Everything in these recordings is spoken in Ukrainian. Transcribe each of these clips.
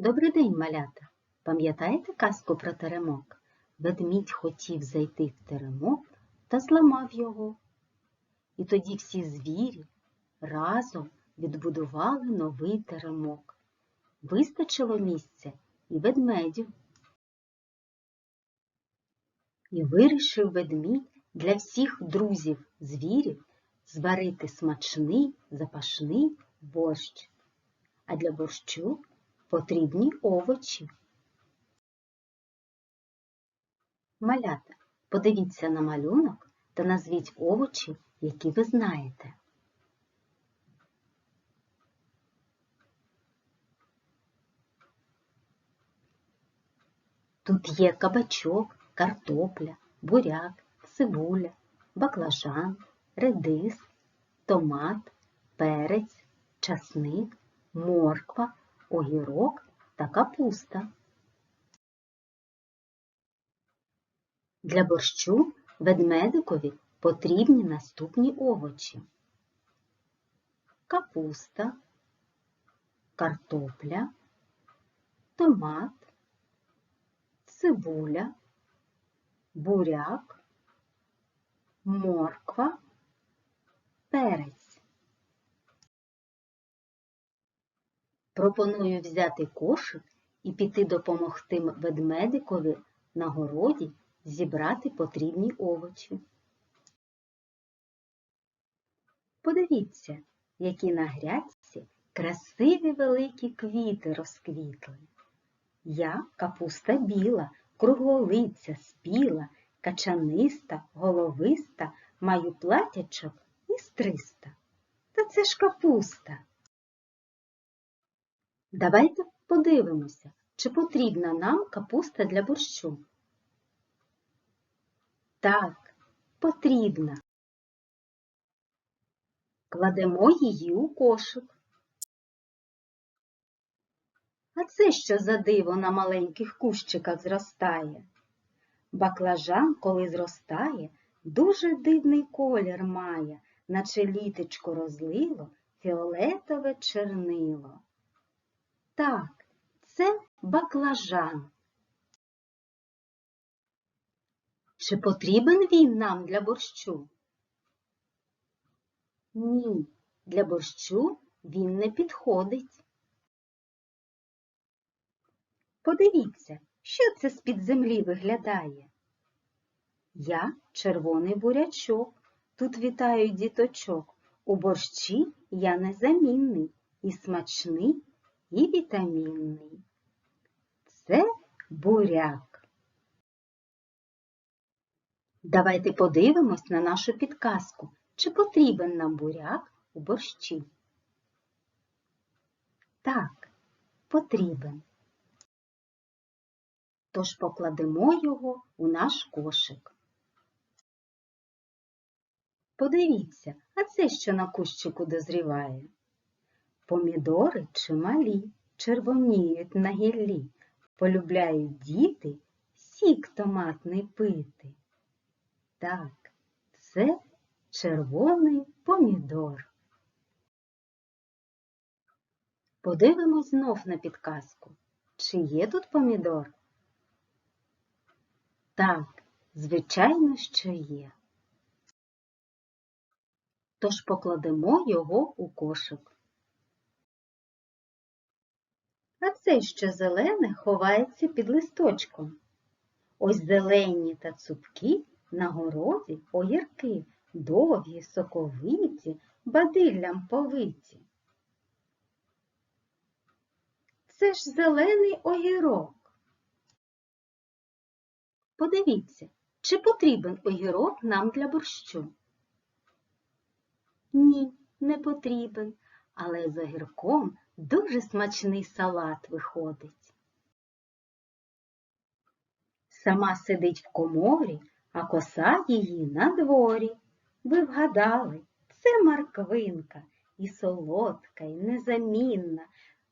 Добрий день, малята! Пам'ятаєте казку про теремок? Ведмідь хотів зайти в теремок та зламав його. І тоді всі звірі разом відбудували новий теремок. Вистачило місця і ведмедю. І вирішив ведмідь для всіх друзів звірів зварити смачний запашний борщ. А для борщу потрібні овочі. Малята, подивіться на малюнок та назвіть овочі, які ви знаєте. Тут є кабачок, картопля, буряк, цибуля, баклажан, редис, томат, перець, часник, морква, огірок та капуста. Для борщу ведмедикові потрібні наступні овочі. Капуста, картопля, томат, цибуля, буряк, морква, перець. Пропоную взяти кошик і піти допомогти ведмедикові на городі зібрати потрібні овочі. Подивіться, які на грядці красиві великі квіти розквітли. Я капуста біла, круглолиця, спіла, качаниста, головиста, маю платячок і стриста. Та це ж капуста. Давайте подивимося, чи потрібна нам капуста для борщу. Так, потрібна. Кладемо її у кошик. А це що за диво на маленьких кущиках зростає? Баклажан, коли зростає, дуже дивний колір має, наче літечко розлило фіолетове чернило. Так, це баклажан. Чи потрібен він нам для борщу? Ні, для борщу він не підходить. Подивіться, що це з-під землі виглядає. Я червоний бурячок. Тут вітаю діточок. У борщі я незамінний і смачний, і вітамінний. Це буряк. Давайте подивимось на нашу підказку, чи потрібен нам буряк у борщі. Так, потрібен. Тож покладемо його у наш кошик. Подивіться, а це що на кущику дозріває? Помідори чималі, червоніють на гіллі, полюбляють діти сік томатний пити. Так, це червоний помідор. Подивимось знов на підказку. Чи є тут помідор? Так, звичайно, що є. Тож покладемо його у кошик. А це що зелене ховається під листочком. Ось зелені та цупкі на городі огірки, довгі, соковиті, бадиллям повиті. Це ж зелений огірок. Подивіться, чи потрібен огірок нам для борщу? Ні, не потрібен, але з огірком дуже смачний салат виходить. Сама сидить в коморі, а коса її на дворі. Ви вгадали, це морквинка і солодка, і незамінна.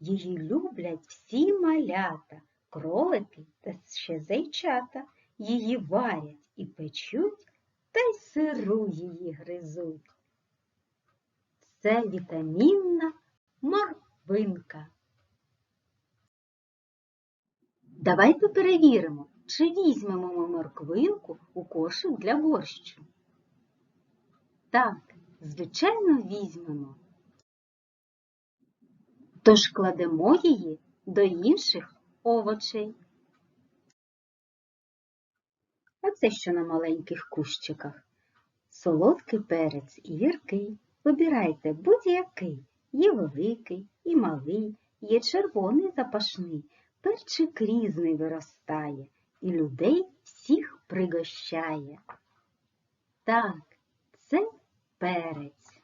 Її люблять всі малята, кролики та ще зайчата. Її варять і печуть, та й сиру її гризуть. Це вітамінна морквинка. Давайте перевіримо, чи візьмемо ми морквинку у кошик для борщу. Так, звичайно, візьмемо. Тож кладемо її до інших овочей. А це що на маленьких кущиках? Солодкий перець і гіркий. Вибирайте будь-який. Є великий і малий, є червоний запашний, перчик різний виростає і людей всіх пригощає. Так, це перець.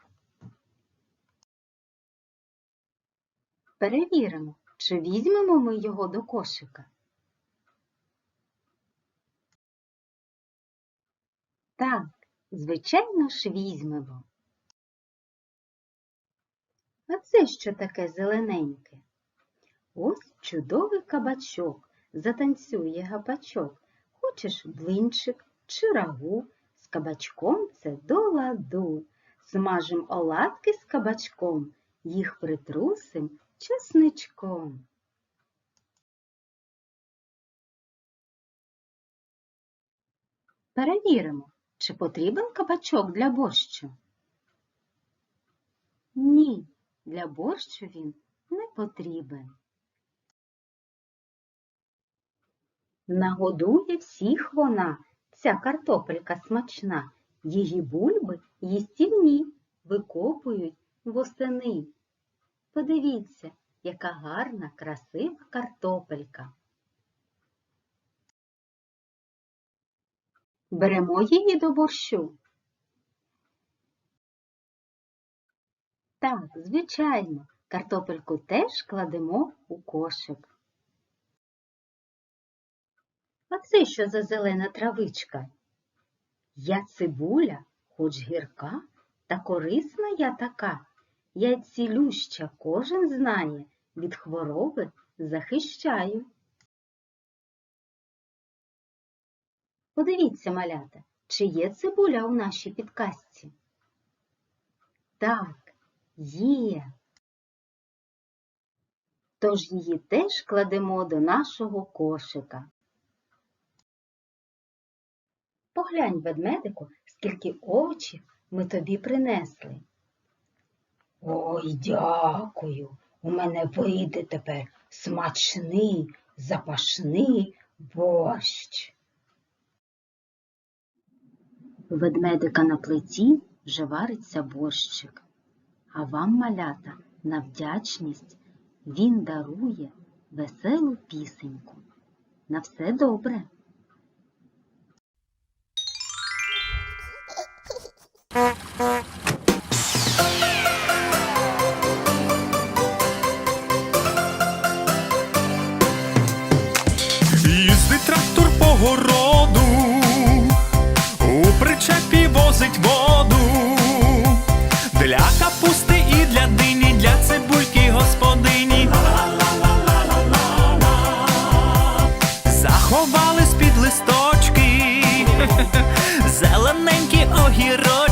Перевіримо, чи візьмемо ми його до кошика. Так, звичайно ж візьмемо. А це що таке зелененьке? Ось чудовий кабачок, затанцює гапачок. Хочеш блинчик чи рагу, з кабачком це до ладу. Смажем оладки з кабачком, їх притрусим чесничком. Перевіримо, чи потрібен кабачок для борщу. Ні, для борщу він не потрібен. Нагодує всіх вона, ця картопелька смачна, її бульби їстівні викопують восени. Подивіться, яка гарна, красива картопелька. Беремо її до борщу. Так, звичайно, картопельку теж кладемо у кошик. А це що за зелена травичка? Я цибуля, хоч гірка, та корисна я така. Я цілюща, кожен знає, від хвороби захищаю. Подивіться, малята, чи є цибуля у нашій підказці? Так, є. Тож її теж кладемо до нашого кошика. Поглянь, ведмедику, скільки овочів ми тобі принесли. Ой, дякую. У мене вийде тепер смачний, запашний борщ. У ведмедика на плиті вже вариться борщик, а вам, малята, на вдячність він дарує веселу пісеньку. На все добре. Заховали з-під листочки, зелененькі огірочки.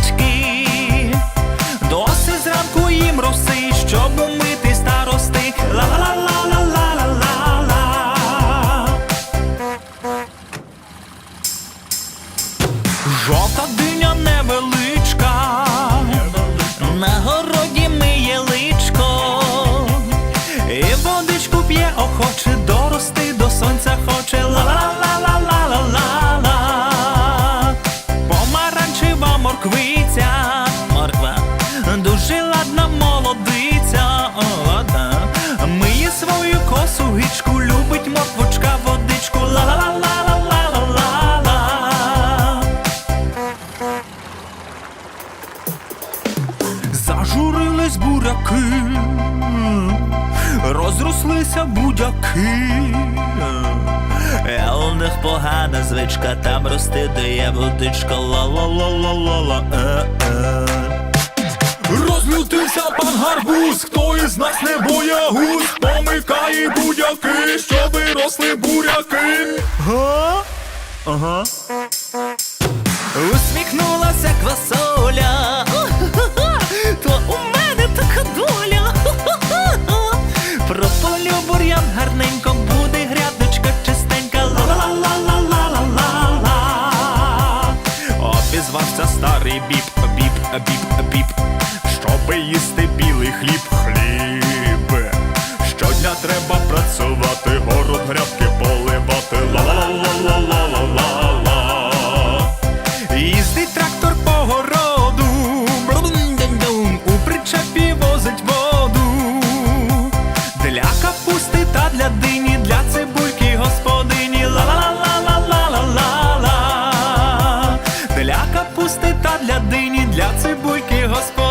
Косу гичку, любить морквочка водичку. Ла-ла-ла-ла-ла-ла-ла. Зажурились буряки, розрослися будяки. У них погана звичка, там рости, де є водичка, ла-ла-ла-ла-ла-ла. Розлютився пан гарбуз, хто із нас не боягуз, помикає будяки, що росли буряки. Га? Ага. Усміхнулася квасоля. Їздить трактор по городу, у причепі возить воду. Для капусти та для для цибульки господині. Для капусти та дині, для цибульки господині.